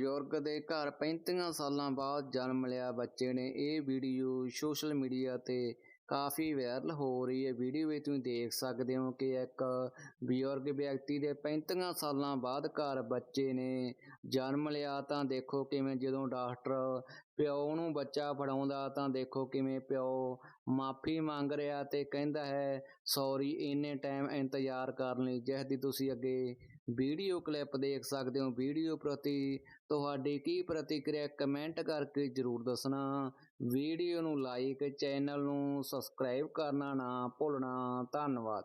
ਬਜ਼ੁਰਗ ਦੇ ਘਰ 35 ਸਾਲਾਂ ਬਾਅਦ ਜਨਮ ਲਿਆ ਬੱਚੇ ਨੇ। ਇਹ ਵੀਡੀਓ ਸੋਸ਼ਲ ਮੀਡੀਆ ਤੇ ਕਾਫੀ ਵਾਇਰਲ ਹੋ ਰਹੀ ਹੈ। ਵੀਡੀਓ ਵਿੱਚ ਤੁਸੀਂ ਦੇਖ ਸਕਦੇ ਹੋ ਕਿ ਇੱਕ ਬਜ਼ੁਰਗ ਵਿਅਕਤੀ ਦੇ 35 ਸਾਲਾਂ ਬਾਅਦ ਘਰ ਬੱਚੇ ਨੇ ਜਨਮ ਲਿਆ। ਤਾਂ ਦੇਖੋ ਕਿਵੇਂ ਜਦੋਂ ਡਾਕਟਰ ਪਿਓ ਨੂੰ ਬੱਚਾ ਫੜਾਉਂਦਾ ਤਾਂ ਦੇਖੋ ਕਿਵੇਂ ਪਿਓ ਮਾਫੀ ਮੰਗ ਰਿਹਾ ਤੇ ਕਹਿੰਦਾ ਹੈ, ਸੌਰੀ, ਇੰਨੇ ਟਾਈਮ ਇੰਤਜ਼ਾਰ ਕਰਨ ਲਈ। ਜਿਸ ਦੀ ਤੁਸੀਂ ਅੱਗੇ ਵੀਡੀਓ ਕਲਿੱਪ ਦੇਖ ਸਕਦੇ ਹੋ। ਵੀਡੀਓ ਪ੍ਰਤੀ ਤੁਹਾਡੀ ਕੀ ਪ੍ਰਤੀਕਿਰਿਆ ਕਮੈਂਟ ਕਰਕੇ ਜਰੂਰ ਦੱਸਣਾ। ਵੀਡੀਓ ਨੂੰ ਲਾਈਕ ਚੈਨਲ ਨੂੰ ਸਬਸਕ੍ਰਾਈਬ ਕਰਨਾ ਨਾ ਭੁੱਲਣਾ। ਧੰਨਵਾਦ।